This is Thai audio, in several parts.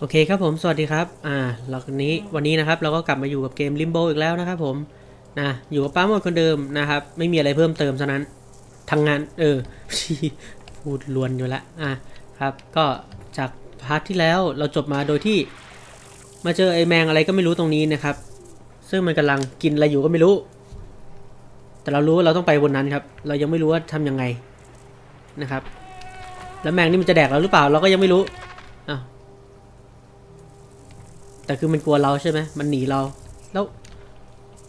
โอเคครับผมสวัสดีครับอ่าเราวันนี้วันนี้นะครับเราก็กลับมาอยู่กับเกม Limbo อีกแล้วนะครับผมนะอยู่กับป้าหมดคนเดิมนะครับ ไม่มีอะไรเพิ่มเติมซะนั้นทางงานเออพูดลวนอยู่ละอะครับ ก็จากพาร์ทที่แล้วเราจบมาโดยที่ มาเจอไอแมงอะไรก็ไม่รู้ตรงนี้นะครับ ซึ่งมันกำลังกินอะไรอยู่ก็ไม่รู้ แต่เรารู้ว่าเราต้องไปบนนั้นครับ เรายังไม่รู้ว่าทำยังไงนะครับ แล้วแมงนี่มันจะแดกเราหรือเปล่าเราก็ยังไม่รู้ แต่คือมันกลัวเราใช่ไหมมันหนีเรา แล้ว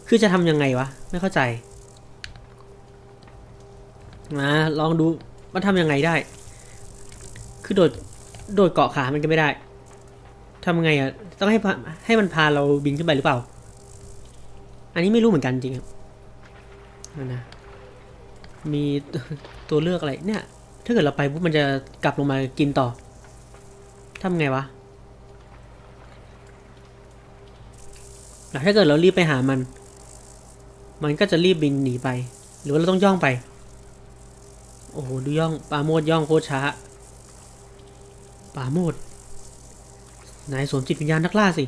คือจะทำยังไงวะ ไม่เข้าใจ มา ลองดู มันทำยังไงได้ คือโดด โดดเกาะขามันก็ไม่ได้ทำยังไงอะต้องให้ให้มันพาเราบินขึ้นไปหรือเปล่า อันนี้ไม่รู้เหมือนกันจริงครับนะมีตัวเลือกอะไรเนี่ย ถ้าเกิดเราไปปุ๊บมันจะกลับลงมากินต่อทำไงวะ แล้วถ้าเกิดเรารีบไปหามัน มันก็จะรีบบินหนีไป หรือว่าเราต้องย่องไป โอ้โห ดูย่องปาโมดย่องโคตรช้าปาโมดนายสวมจิตวิญญาณนักล่าสิ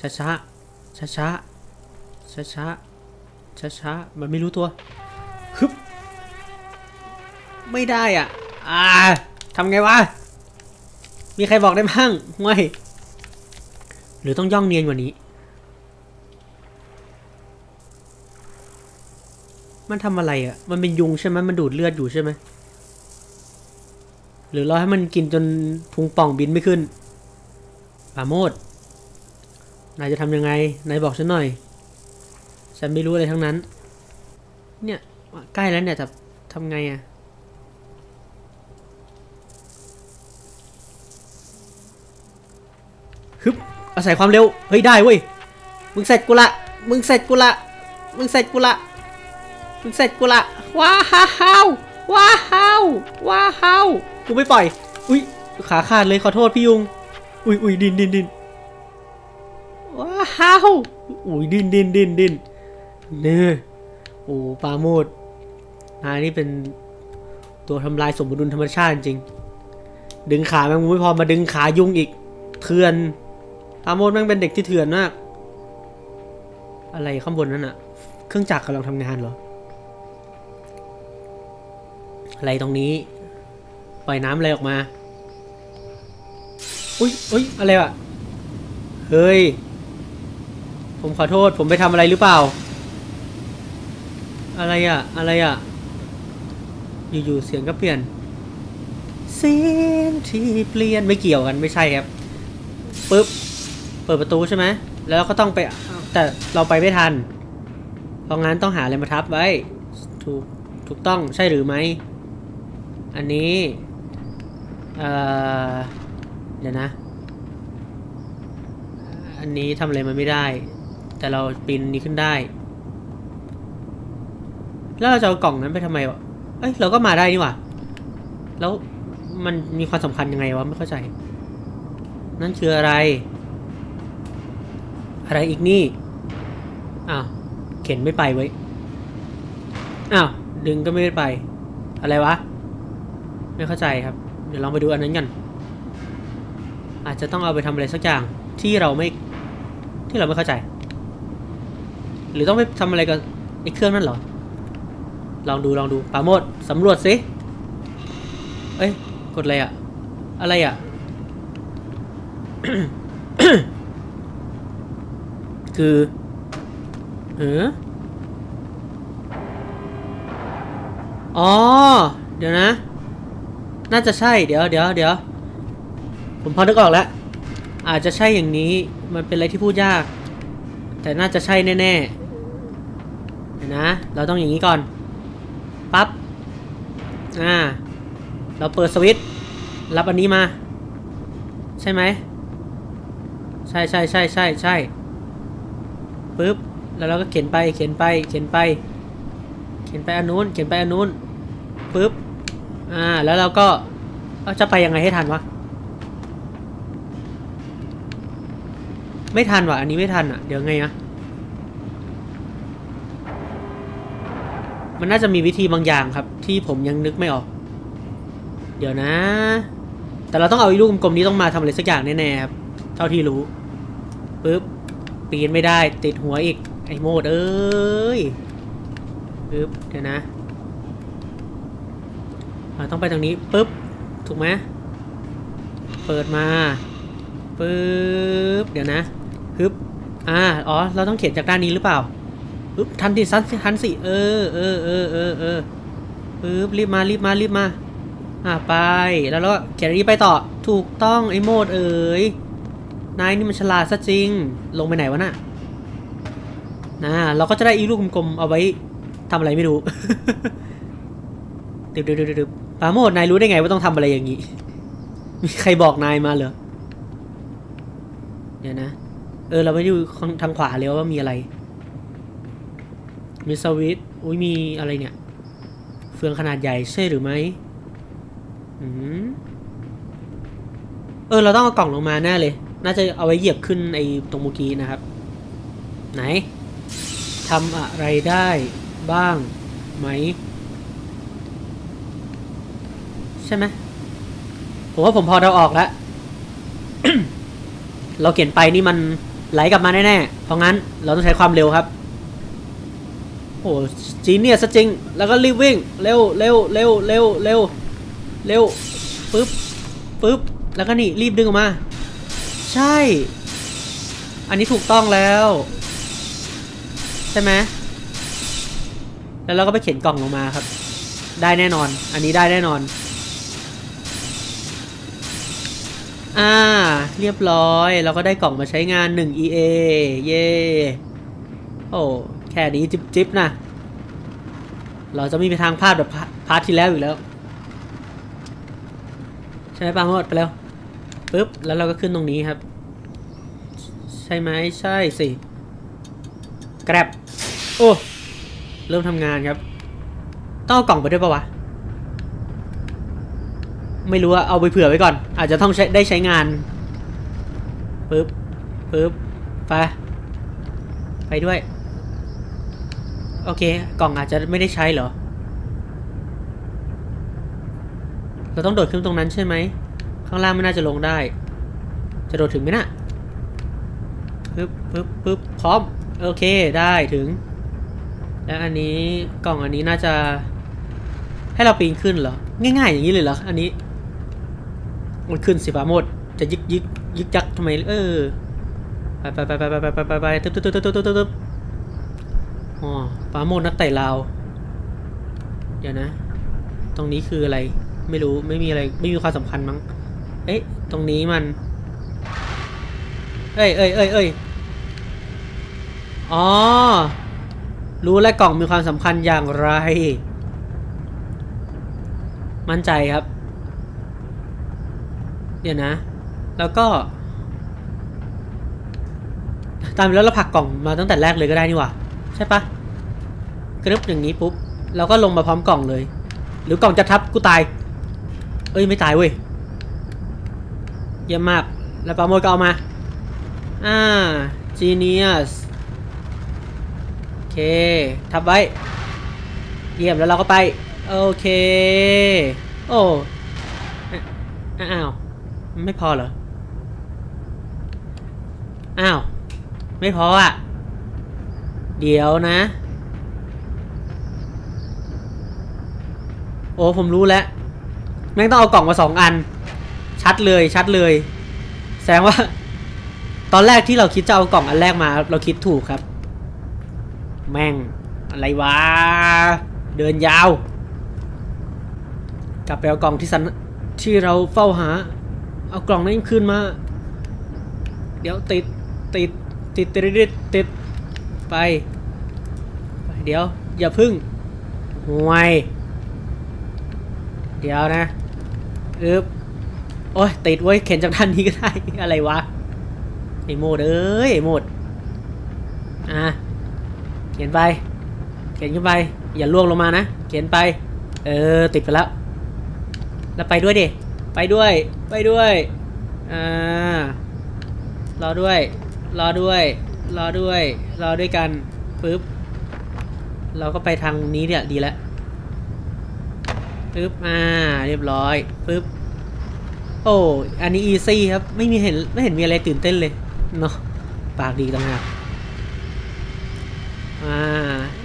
ช้าช้าช้าช้าช้าช้าช้าช้ามันไม่รู้ตัวฮึบไม่ได้อะ อ่าทำไงวะ มีใครบอกได้บ้างไม่หรือต้องย่องเนียนกว่านี้ มันทำอะไรอะ่ะ มันเป็นยุงใช่ไหมมันดูดเลือดอยู่ใช่ไหมหรือเรอให้มันกินจนพุงป่องบินไม่ขึ้นปราโมดนายจะทำยังไง นายบอกฉันหน่อย ฉันไม่รู้อะไรทั้งนั้น เนี่ยใกล้แล้วเนี่ยแต่ทำไงอะ่ะฮึบอาศัยความเร็ว เฮ้ยได้เว้ย มึงเสร็จกูละ มึงเสร็จกูละ มึงเสร็จกูละ มึงเสร็จกูละว้าฮาวว้าฮาวว้าฮาวกูไม่ปล่อย อุ้ยขาขาดเลยขอโทษพี่ยุง อุ้ยอุ้ยดินดินดินว้าฮาวอุ้ยดินดินดินดินเนื้อโอ้ปลาโมดนายนี่เป็นตัวทำลายสมดุลธรรมชาติจริง ดึงขาแมงมุมไม่พอมาดึงขายุงอีก เถื่อนปลาโมดแม่งเป็นเด็กที่เถื่อนมาก อะไรข้างบนนั้นอะเครื่องจักรกำลังทำงานเหรอ อะไรตรงนี้ ปล่อยน้ำอะไรออกมา อุ้ยอุ้ยอะไรวะ เฮ้ย ผมขอโทษ ผมไปทำอะไรหรือเปล่า อะไรอะอะไรอะอยู่ๆเสียงก็เปลี่ยน เสียงที่เปลี่ยนไม่เกี่ยวกันไม่ใช่ครับปึ๊บ เปิดประตูใช่ไหม แล้วก็ต้องไป แต่เราไปไม่ทัน เพราะงั้นต้องหาอะไรมาทับไว้ ถูก ถูกต้องใช่หรือไม่ อันนี้ เอ่อ เดี๋ยวนะ อันนี้ทำอะไรมันไม่ได้ แต่เราปีนนี้ขึ้นได้ แล้วเราจะเอากล่องนั้นไปทำไมวะ เอ้ย เราก็มาได้นี่หว่า แล้วมันมีความสำคัญยังไงวะ ไม่เข้าใจ นั่นคืออะไร อะไรอีกนี่ อ้าว เข็นไม่ไปเว้อ้าว ดึงก็ไม่ไป อะไรวะ ไม่เข้าใจครับ เดี๋ยวลองไปดูอันนั้นกัน อาจจะต้องเอาไปทำอะไรสักอย่างที่เราไม่ที่เราไม่เข้าใจ หรือต้องไปทำอะไรกับไอ้เครื่องนั่นเหรอ ลองดูลองดูปาโมดสำรวจสิ เอ้ย กดอะไรอะอะไรอะคือเอออ๋อ เดี๋ยวนะ น่าจะใช่เดี๋ยวเดี๋ยวเดี๋ยวผมพอนึกออกแล้ว อาจจะใช่อย่างนี้มันเป็นอะไรที่พูดยาก แต่น่าจะใช่แน่ๆเดี๋ยวนะเราต้องอย่างนี้ก่อนปั๊บอ่าเราเปิดสวิตช์รับอันนี้มา ใช่ไหมใช่ใช่ใช่ใช่ใช่ปึ๊บแล้วเราก็เขียนไปเขียนไปเขียนไป เขียนไปอันนู้นเขียนไปอันนู้นปึ๊บ อ่า แล้วเราก็เอาจะไปยังไงให้ทันวะ ไม่ทันวะอันนี้ไม่ทันอะ เดี๋ยวไงอะมันน่าจะมีวิธีบางอย่างครับ ที่ผมยังนึกไม่ออก เดี๋ยวนะ แต่เราต้องเอาไอ้ลูกกลมๆนี้ต้องมาทำอะไรสักอย่างแน่ๆครับ เท่าที่รู้ปึ๊บปีนไม่ได้ติดหัวอีก ไอ้โมดเอ้ยปึ๊บเดี๋ยวนะ ต้องไปทางนี้ปึ๊บ ถูกไหมเปิดมาปึ๊บ เดี๋ยวนะฮึบอ่าอ๋อ เราต้องเขียนจากด้านนี้หรือเปล่าปึ๊บทันดิทันทันสิ เออเออเออเออเออปึ๊บ รีบมา รีบมา รีบมา อ่าไป แล้วเราก็เขียนอันนี้ไปต่อ ถูกต้องไอ้โมดเอ๋ย นายนี่มันฉลาดซะจริง ลงไปไหนวะน่ะนะเราก็จะได้อีลูกกลมๆเอาไว้ทำอะไรไม่รู้ดึบดึบดึบดึบ ปาโมดนายรู้ได้ไงว่าต้องทำอะไรอย่างนี้ มีใครบอกนายมาเหรอ เดี๋ยวนะ เออ เราไปดูทางขวาเลยว่ามีอะไร มีสวิตอุ้ยมีอะไรเนี่ย เฟืองขนาดใหญ่ใช่หรือไม่อืมเออ เราต้องเอากล่องลงมาแน่เลย น่าจะเอาไว้เหยียบขึ้นไอ้ตรงเมื่อกี้นะครับ ไหนทำอะไรได้บ้างไหม ใช่ไหมผมว่าผมพอเดาออกแล้ว เราเขียนไปนี่มันไหลกลับมาแน่ๆ เพราะงั้นเราต้องใช้ความเร็วครับ โอ้จีเนียสจริง แล้วก็รีบวิ่ง เร็วเร็วเร็วเร็วเร็วเร็วปึ๊บปึ๊บ แล้วก็นี่รีบดึงออกมา ใช่ อันนี้ถูกต้องแล้ว ใช่ไหมแล้วเราก็ไปเขียนกล่องลงมาครับ ได้แน่นอน อันนี้ได้แน่นอน อ่า เรียบร้อย เราก็ได้กล่องมาใช้งาน 1 EA เย่โอ้แค่นี้จิบจิบนะ เราจะไม่มีทางพลาดแบบพาร์ทที่แล้วอยู่แล้ว ใช่ไหมปาโมดไปแล้วปุ๊บ แล้วเราก็ขึ้นตรงนี้ครับ ใช่ไหมใช่สิแกร็บโอ้ เริ่มทำงานครับ ต้องเอากล่องไปด้วยปะวะ ไม่รู้อะเอาไปเผื่อไว้ก่อน อาจจะต้องใช้ได้ใช้งานปึ๊บปึ๊บไปไปด้วย โอเค กล่องอาจจะไม่ได้ใช้เหรอ เราต้องโดดขึ้นตรงนั้นใช่ไหม ข้างล่างไม่น่าจะลงได้ จะโดดถึงไหมนะ่ะปึ๊บปึ๊บปึ๊บพร้อม โอเค ได้ถึง แล้วอันนี้กล่องอันนี้น่าจะให้เราปีนขึ้นเหรอ ง่ายๆอย่างนี้เลยเหรอ อันนี้ มันขึ้นสิฟ้าหมดจะยึกยึกยึกยักทำไมเออไปไปไปไปไปไปไปไปตึ๊บตึ๊บตึ๊บตึ๊บตึ๊บตึ๊บอ๋อฟ้าโมดนักไต่ลาว เดี๋ยวนะ ตรงนี้คืออะไร ไม่รู้ ไม่มีอะไร ไม่มีความสำคัญมั้ง เอ๊ะ ตรงนี้มัน เอ้ยเอ้ยเอ้ยเอ้ยอ๋อ รู้และกล่องมีความสำคัญอย่างไร มั่นใจครับ เดี๋ยวนะ แล้วก็ ตามแล้วเราผักกล่องมาตั้งแต่แรกเลยก็ได้นี่หว่าใช่ปะกรึบอย่างนี้ปุ๊บเราก็ลงมาพร้อมกล่องเลย หรือกล่องจะทับกูตาย เอ้ยไม่ตายเว้ยเยี่ยมมาก แล้วปราโมดก็เอามา อ่า genius โอเค ทับไว้ เยี่ยมแล้วเราก็ไป โอเค โอ้ อ้าว ไม่พอเหรอ อ้าว ไม่พออะ เดี๋ยวนะ โอ้ผมรู้แล้ว แม่งต้องเอากล่องมาสองอัน ชัดเลยชัดเลย แสดงว่า ตอนแรกที่เราคิดจะเอากล่องอันแรกมา เราคิดถูกครับ แม่ง อะไรวะ เดินยาว กลับไปเอากล่องที่สันที่เราเฝ้าหา เอากล่องนั้นคืนมา เดี๋ยวติดติดติดติดติดติดไป เดี๋ยว อย่าพึ่งห่วยเดี๋ยวนะอึบโอ้ยติดไว้เข็นจากด้านนี้ก็ได้ อะไรวะไอโมดเอ้ยไอโมดอะเขียนไป เขียนขึ้นไป อย่าล่วงลงมานะ เขียนไป เออ ติดไปแล้ว แล้วไปด้วยดิ ไปด้วย ไปด้วย อ่า รอด้วย รอด้วย รอด้วย รอด้วยกันปึ๊บ เราก็ไปทางนี้เนี่ยดีแล้วปึ๊บ อ่า เรียบร้อยปึ๊บ โอ้ อันนี้อีซี่ครับ ไม่มีเห็น ไม่เห็นมีอะไรตื่นเต้นเลย เนาะ ปากดีต่างหากอ่า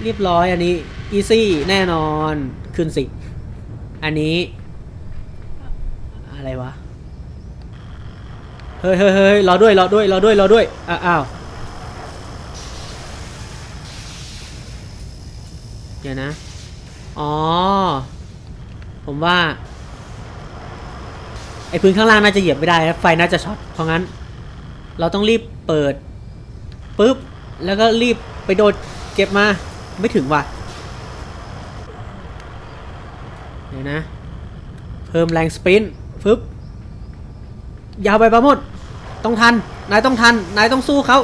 เรียบร้อยอันนี้อีซี่แน่นอน ขึ้นสิ อันนี้ อะไรวะ เฮ้ยเฮ้ยเฮ้ยรอด้วยรอด้วยรอด้วยรอด้วย อ้าว เดี๋ยวนะ อ๋อ ผมว่า ไอ้พื้นข้างล่างน่าจะเหยียบไม่ได้นะไฟน่าจะช็อต เพราะงั้น เราต้องรีบเปิดปุ๊บ แล้วก็รีบไปโดดเก็บมา ไม่ถึงว่ะ เดี๋ยวนะ เพิ่มแรงสปรินต์ ฟึบยาวไปประมดต้องทัน นายต้องทัน นายต้องสู้เขา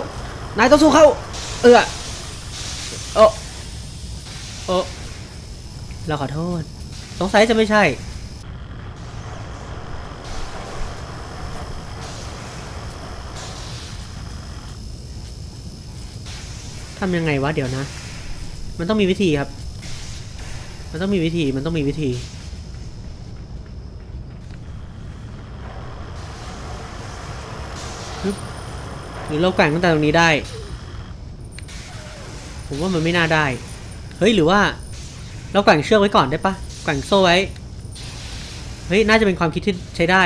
นายต้องสู้เขาเออโอ้โอ้เราขอโทษ สงสัยจะไม่ใช่ ทำยังไงวะเดี๋ยวนะ มันต้องมีวิธีครับ มันต้องมีวิธี มันต้องมีวิธี หรือเราแกว่งตั้งแต่ตรงนี้ได้ ผมว่ามันไม่น่าได้ เฮ้ยหรือว่า เราแกว่งเชือกไว้ก่อนได้ปะแกว่งโซ่ไว้ เฮ้ยน่าจะเป็นความคิดที่ใช้ได้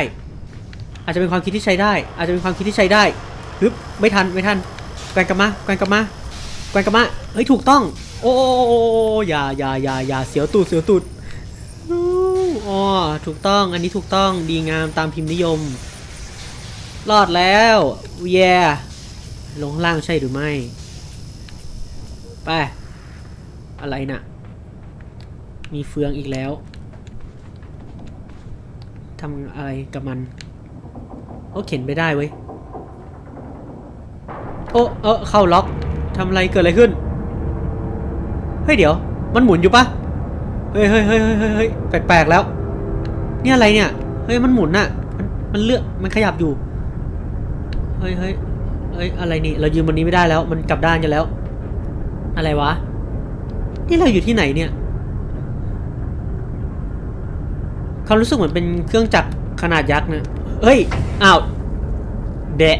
อาจจะเป็นความคิดที่ใช้ได้ อาจจะเป็นความคิดที่ใช้ได้ฮึบไม่ทันไม่ทันแกว่งกลับมาแกว่งกลับมาแกว่งกลับมาเฮ้ยถูกต้อง โอ้อย่าอย่าอย่าอย่าเสียวตูดเสียวตูดอ๋อถูกต้องอันนี้ถูกต้องดีงามตามพิมพ์นิยม รอดแล้วเย่ลงล่างใช่หรือไม่ ไป อะไรน่ะ มีเฟืองอีกแล้วทำอะไรกับมันโอ้เข็นไปได้เว้ย โอ้เออเข้าล็อกทำอะไรเกิดอะไรขึ้น เฮ้ยเดี๋ยว มันหมุนอยู่ปะเฮ้ยเฮ้ยเฮ้ยเฮ้ยเฮ้ยแปลกๆแล้ว เนี่ยอะไรเนี่ย เฮ้ยมันหมุนน่ะ มันมันเลือกมันขยับอยู่ เฮ้ยเฮ้ยเฮ้ยอะไรนี่ เรายืนบนนี้ไม่ได้แล้ว มันกลับด้านกันแล้ว อะไรวะ นี่เราอยู่ที่ไหนเนี่ยควารู้สึกเหมือนเป็นเครื่องจักรขนาดยักษ์นะเฮ้ย อ้าว แดะ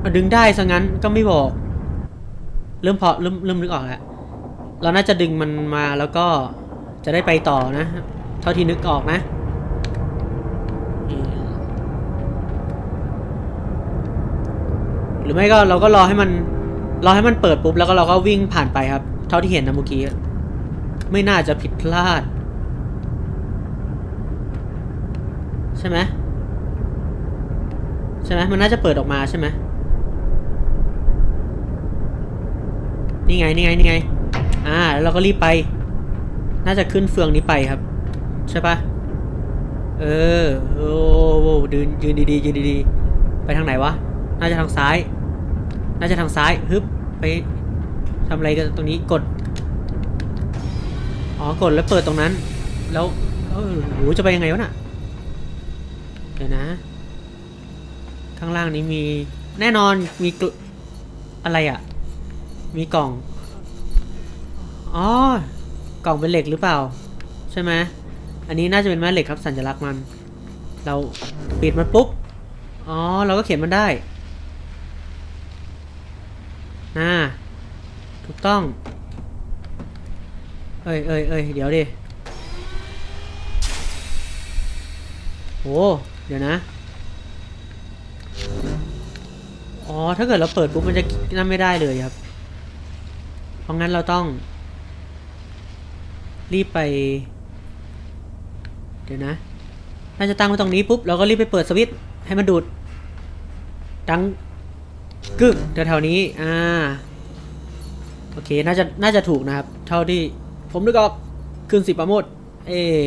เอาดึงได้ซะงั้นก็ไม่บอก เริ่มพอเริ่มเริ่มนึกออกแล้ว เราน่าจะดึงมันมาแล้วก็จะได้ไปต่อนะ เท่าที่นึกออกนะ หรือไม่ก็เราก็รอให้มันรอให้มันเปิดปุ๊บแล้วก็เราก็วิ่งผ่านไปครับ เท่าที่เห็นนะเมื่อกี้ไม่น่าจะผิดพลาด ใช่ไหมใช่ไหมมันน่าจะเปิดออกมาใช่ไหมนี่ไงนี่ไงนี่ไง อ่าแล้วเราก็รีบไป น่าจะขึ้นเฟืองนี้ไปครับ ใช่ปะเออโอ้โหยืนยืนดีๆยืนดีๆไปทางไหนวะ น่าจะทางซ้าย น่าจะทางซ้ายฮึบไปทำอะไรกันตรงนี้กด อ๋อกดแล้วเปิดตรงนั้น แล้วเออโหจะไปยังไงวะน่ะเดี๋ยวนะ ข้างล่างนี้มีแน่นอนมีอะไรอะ มีกล่อง อ๋อ กล่องเป็นเหล็กหรือเปล่า ใช่ไหมอันนี้น่าจะเป็นแม่เหล็กครับสัญลักษณ์มัน เราปิดมันปุ๊บ อ๋อ เราก็เขียนมันได้ น่า ถูกต้อง เอ้ยเอ้ยเอ้ยเดี๋ยวดิ โอ้เดี๋ยวนะ อ๋อ ถ้าเกิดเราเปิดปุ๊บมันจะนั่นไม่ได้เลยครับ เพราะงั้นเราต้อง รีบไป เดี๋ยวนะ น่าจะตั้งไว้ตรงนี้ปุ๊บเราก็รีบไปเปิดสวิตช์ให้มันดูดดัง กึกแถวๆนี้ อ่า โอเค น่าจะ น่าจะถูกนะครับ เท่าที่ผมนึกออกขึ้นสิปราโมด เออ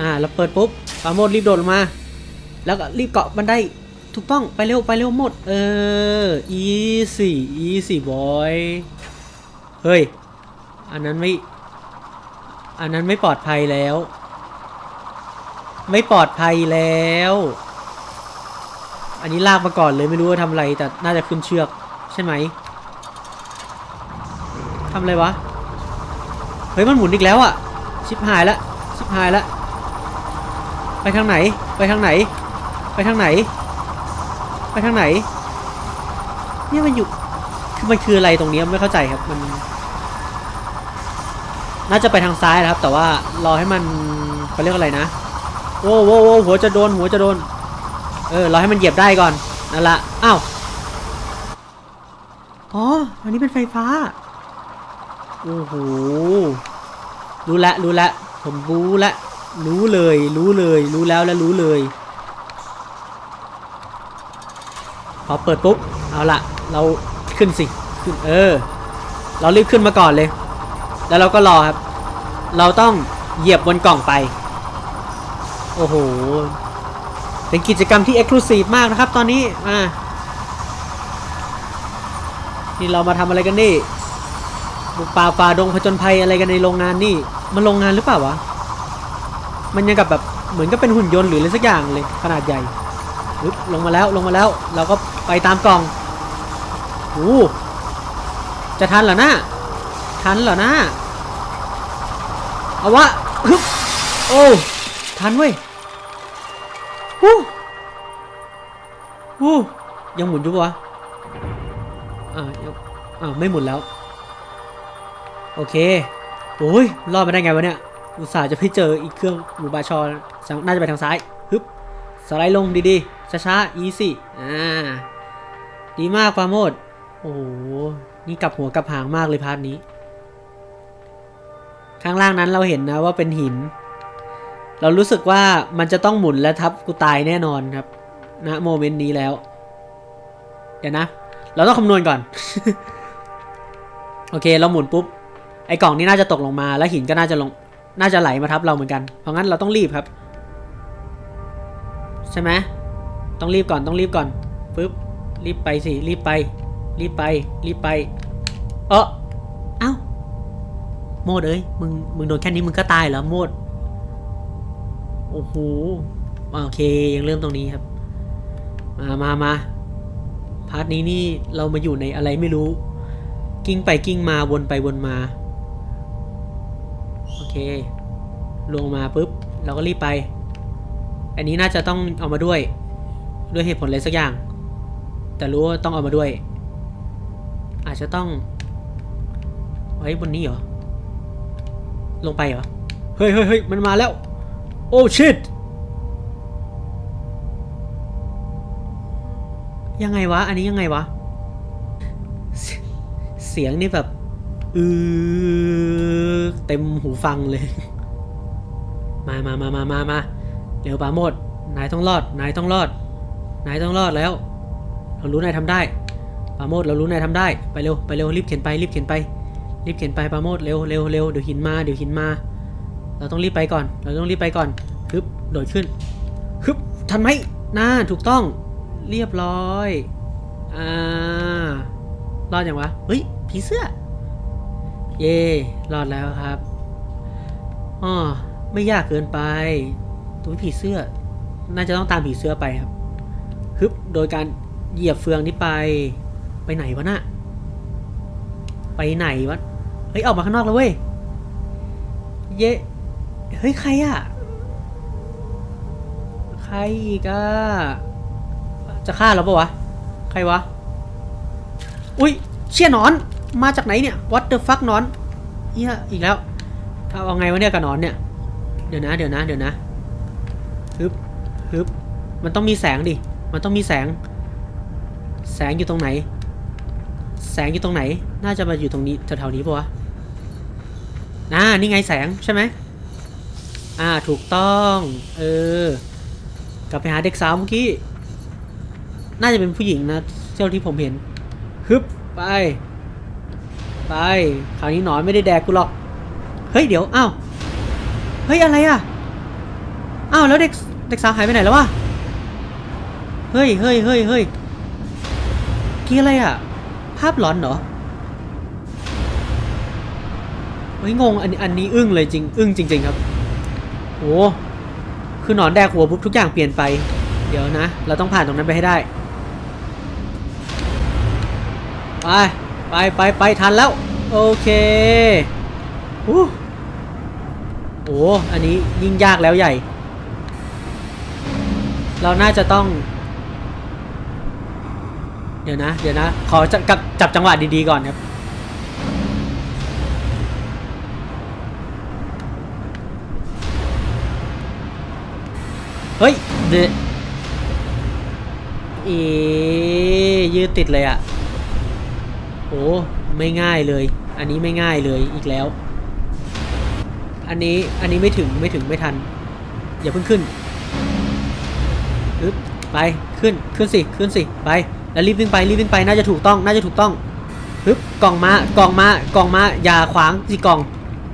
อ่า เราเปิดปุ๊บปราโมดรีบโดดลงมา แล้วก็รีบเกาะบันไดถูกต้อง ไปเร็ว ไปเร็วหมด เออ easy easy boy เฮ้ย อันนั้นไม่ อันนั้นไม่ปลอดภัยแล้ว ไม่ปลอดภัยแล้ว อันนี้ลากมาก่อนเลยไม่รู้ว่าทำอะไรแต่น่าจะขึ้นเชือก ใช่ไหมทำอะไรวะ เฮ้ยมันหมุนอีกแล้วอะชิบหายละชิบหายละไปทางไหน ไปทางไหน ไปทางไหน ไปทางไหน เนี่ยมันอยู่คือมันคืออะไรตรงเนี้ยไม่เข้าใจครับมัน น่าจะไปทางซ้ายนะครับ แต่ว่ารอให้มันเขาเรียกอะไรนะโว้วโว้วโว้วหัวจะโดนหัวจะโดน เออรอให้มันเหยียบได้ก่อน นั่นละอ้าว อ๋อ อันนี้เป็นไฟฟ้า โอ้โห รู้ละ รู้ละ ผมรู้ละ รู้เลย รู้เลย รู้แล้วและรู้เลย พอเปิดปุ๊บ เอาละ เราขึ้นสิ ขึ้น เออ เรารีบขึ้นมาก่อนเลย แล้วเราก็รอครับ เราต้องเหยียบบนกล่องไป โอ้โห เป็นกิจกรรมที่เอ็กซ์คลูซีฟมากนะครับ ตอนนี้อ่านี่เรามาทำอะไรกันนี่บุกป่าฝ่าดงผจญภัยอะไรกันในโรงงานนี่ มันโรงงานหรือเปล่าวะ มันยังกับแบบเหมือนก็เป็นหุ่นยนต์หรืออะไรสักอย่างเลยขนาดใหญ่ปึ๊บลงมาแล้วลงมาแล้ว เราก็ไปตามกล่องโอ้จะทันเหรอนะทันเหรอนะเอาวะโอ้ทันเว้ย ฮู้ยังหมุนอยู่ปะวะอ่าอ่าไม่หมุนแล้ว โอเคโอ้ยรอดมาได้ไงวะเนี่ย อุตส่าห์จะไปเจออีกเครื่องหมูบาชอน่าจะไปทางซ้ายฮึบสไลด์ลงดีๆ ช้าๆ อีซี่อ่า ดีมากปาโมดโอ้โห นี่กลับหัวกลับหางมากเลยพาร์ทนี้ ข้างล่างนั้นเราเห็นนะว่าเป็นหิน เรารู้สึกว่ามันจะต้องหมุนและทับกูตายแน่นอนครับ ณโมเมนต์นี้แล้ว เดี๋ยวนะ เราต้องคำนวณก่อน โอเค เราหมุนปุ๊บ ไอ้กล่องนี้น่าจะตกลงมา แล้วหินก็น่าจะลง น่าจะไหลมาทับเราเหมือนกัน เพราะงั้นเราต้องรีบครับ ใช่ไหมต้องรีบก่อน ต้องรีบก่อนปึ๊บ รีบไปสิ รีบไป รีบไป รีบไป เออเอ้า โมดเอ้ย มึง มึงโดนแค่นี้มึงก็ตายเหรอโมด โอ้โห โอเค ยังเริ่มตรงนี้ครับ มามามาพาร์ทนี้นี่เรามาอยู่ในอะไรไม่รู้ กิ้งไปกิ้งมาวนไปวนมา โอเค ลงมาปุ๊บ เราก็รีบไป อันนี้น่าจะต้องเอามาด้วย ด้วยเหตุผลอะไรสักอย่าง แต่รู้ว่าต้องเอามาด้วย อาจจะต้องไว้บนนี้เหรอ ลงไปเหรอ เฮ้ยเฮ้ยเฮ้ยมันมาแล้ว โอ้ชิต ยังไงวะ อันนี้ยังไงวะเสียเสียงนี่แบบอือเต็มหูฟังเลย มามามามามามาเร็วปาโมดนายต้องรอด นายต้องรอด นายต้องรอดแล้ว เรารู้นายทำได้ปาโมดเรารู้นายทำได้ ไปเร็ว ไปเร็ว รีบเข็นไป รีบเข็นไป รีบเข็นไปปาโมดเร็วเร็วเร็วเดี๋ยวหินมา เดี๋ยวหินมา เราต้องรีบไปก่อน เราต้องรีบไปก่อน ฮึบ โดดขึ้น ฮึบ ทันไหมน่า ถูกต้อง เรียบร้อย อ่ารอดอย่างวะ เฮ้ย ผีเสื้อ เย่รอดแล้วครับอ๋อไม่ยากเกินไป ตัวผีเสื้อ น่าจะต้องตามผีเสื้อไปครับ ฮึบ โดยการเหยียบเฟืองนี้ไป ไปไหนวะน่ะ ไปไหนวะ เฮ้ย ออกมาข้างนอกแล้วเว้ย เย่เฮ้ย ใครอะใครอีกอะ จะฆ่าเราปะวะ ใครวะ อุ้ยเชี่ยนอน มาจากไหนเนี่ย what the fuck นอนเฮียอีกแล้วเอาไงวะเนี่ยกับนอนเนี่ย เดี๋ยวนะ เดี๋ยวนะ เดี๋ยวนะฮึบฮึบมันต้องมีแสงดิ มันต้องมีแสง แสงอยู่ตรงไหน แสงอยู่ตรงไหน น่าจะมาอยู่ตรงนี้แถวๆนี้ปะวะน่านี่ไงแสงใช่ไหมอ่า ถูกต้อง เออ กลับไปหาเด็กสาวเมื่อกี้ น่าจะเป็นผู้หญิงนะเท่าที่ผมเห็นฮึบไป ไปคราวนี้หนอนไม่ได้แดกกูหรอก เฮ้ยเดี๋ยวอ้าวเฮ้ยอะไรอะอ้าวแล้วเด็กเด็กสาวหายไปไหนแล้ววะเฮ้ยเฮ้ยเฮ้ยเฮ้ยกี้อะไรอะ ภาพหลอนเหรอเฮ้ยงงอันนี้อันนี้อึ้งเลยจริง อึ้งจริง ๆ ครับโอ้คือหนอนแดกหัวปุ๊บทุกอย่างเปลี่ยนไป เดี๋ยวนะ เราต้องผ่านตรงนั้นไปให้ได้ ไปไปไปไปทันแล้ว โอเคอู้โอ้อันนี้ยิ่งยากแล้วใหญ่ เราน่าจะต้อง เดี๋ยวนะ เดี๋ยวนะ ขอจับจับจังหวะดีๆก่อนครับเฮ้ยเดะเอยืดติดเลยอะ่ะ โอ้ไม่ง่ายเลย อันนี้ไม่ง่ายเลยอีกแล้ว อันนี้อันนี้ไม่ถึงไม่ถึงไม่ทัน อย่าเพิ่งขึ้นอึ๊บไปขึ้นขึ้นสิขึ้นสิไปแล้วรีบวิ่งไปรีบวิ่งไปน่าจะถูกต้องน่าจะถูกต้องฮึบกล่องมากล่องมากล่องมาอย่าขวางสิกล่อง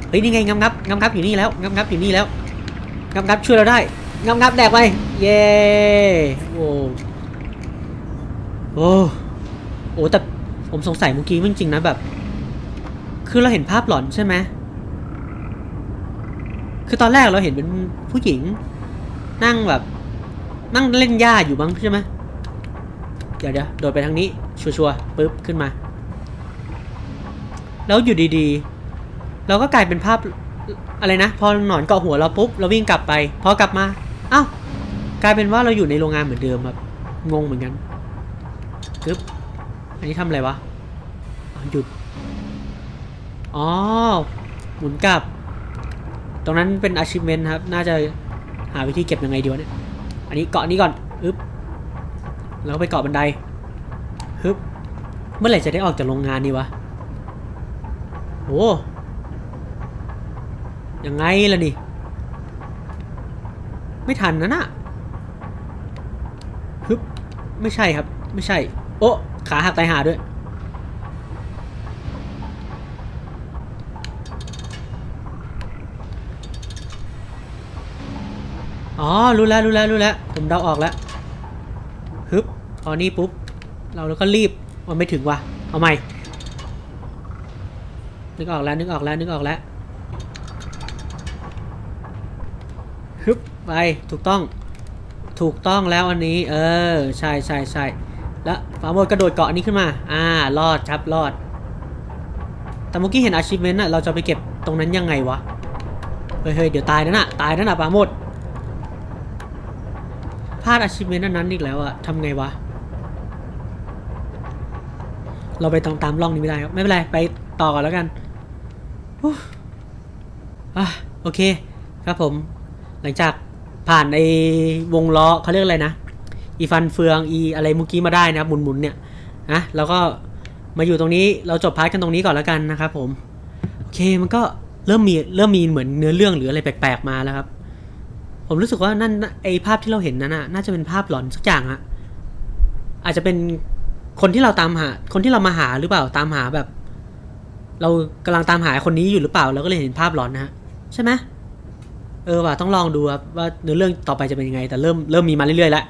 เฮ้ยนี่ไงงับงับงับงับอยู่นี่แล้วงับงับอยู่นี่แล้วงับงับช่วยเราได้งับงับแดกไปเย้โอ้โอ้โอ้แต่ ผมสงสัยเมื่อกี้จริงๆนะแบบ คือเราเห็นภาพหลอนใช่ไหมคือตอนแรกเราเห็นเป็นผู้หญิง นั่งแบบ นั่งเล่นหญ้าอยู่บ้างใช่ไหมเดี๋ยวเดี๋ยวโดดไปทางนี้ ชัวร์ๆปึ๊บขึ้นมา แล้วอยู่ดีๆ เราก็กลายเป็นภาพอะไรนะ พอหนอนเกาะหัวเราปุ๊บเราวิ่งกลับไป พอกลับมาเอ้ากลายเป็นว่าเราอยู่ในโรงงานเหมือนเดิมแบบงงเหมือนกันปึ๊บ อันนี้ทำอะไรวะหยุด อ๋อ หมุนกลับ ตรงนั้นเป็น achievement ครับ น่าจะหาวิธีเก็บยังไงดีวะเนี่ย อันนี้เกาะนี้ก่อนอึ๊บ แล้วไปเกาะบันไดฮึบ เมื่อไหร่จะได้ออกจากโรงงานนี่วะโอ้ยังไงล่ะนี่ ไม่ทันนะน่ะฮึบ ไม่ใช่ครับ ไม่ใช่ โอ้ ขาหักตายหาด้วย อ๋อ รู้แล้วรู้แล้วรู้แล้ว ผมเดาออกแล้ว ฮึบพอนี่ปุ๊บ เราแล้วก็รีบมันไม่ถึงว่ะ เอาใหม่ นึกออกแล้วนึกออกแล้วนึกออกแล้ว ฮึบไป ถูกต้อง ถูกต้องแล้วอันนี้ เออ ใช่ใช่ใช่ แล้วฟาร์มโมดกระโดดเกาะอันนี้ขึ้นมา อ่า รอดครับ รอด แต่เมื่อกี้เห็น achievement อะเราจะไปเก็บตรงนั้นยังไงวะ เฮ้ยเดี๋ยวตายนั่นน่ะตายนั่นน่ะปาโมดพลาด achievement อันนั้นอีกแล้วอะทำไงวะ เราไปตามตามร่องนี้ไม่ได้ครับ ไม่เป็นไร ไปต่อก่อนแล้วกันอะโอเค ครับผม หลังจากผ่านไอ้วงล้อเขาเรียกอะไรนะ อีฟันเฟืองอีอะไรเมื่อกี้มาได้นะครับหมุนๆเนี่ยนะแล้วก็มาอยู่ตรงนี้เราจบพาร์ทกันตรงนี้ก่อนแล้วกันนะครับผมโอเคมันก็เริ่มมีเริ่มมีเหมือนเนื้อเรื่องหรืออะไรแปลกๆมาแล้วครับ ผมรู้สึกว่านั่นไอภาพที่เราเห็นนั้นน่ะน่าจะเป็นภาพหลอนสักอย่างอะอาจจะเป็นคนที่เราตามหา คนที่เรามาหาหรือเปล่าตามหาแบบ เรากำลังตามหาคนนี้อยู่หรือเปล่าเราก็เลยเห็นภาพหลอนนะฮะใช่ไหมเออว่ะต้องลองดูครับว่าเนื้อเรื่องต่อไปจะเป็นยังไง แต่เริ่มเริ่มมีมาเรื่อยๆแล้ว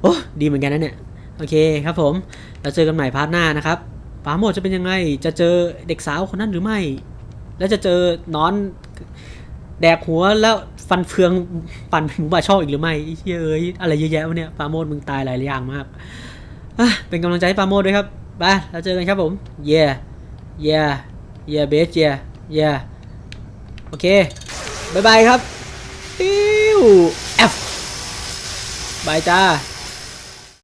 โอ้ดีเหมือนกันนะเนี่ย โอเคครับผม เราเจอกันใหม่พาร์ทหน้านะครับปาโมดจะเป็นยังไง จะเจอเด็กสาวคนนั้นหรือไม่ แล้วจะเจอนอนแดกหัวแล้วฟันเฟืองปั่นหมูบาช่ออีกหรือไม่เฮ้ยเอ้ยอะไรเยอะแยะวะเนี่ยปาโมดมึงตายหลายอย่างมากเป็นกำลังใจให้ปาโมดด้วยครับไปแล้วเจอกันครับผม yeah yeah yeah bitch yeah yeah โอเคบายบายครับปิ้ว F บายจ้า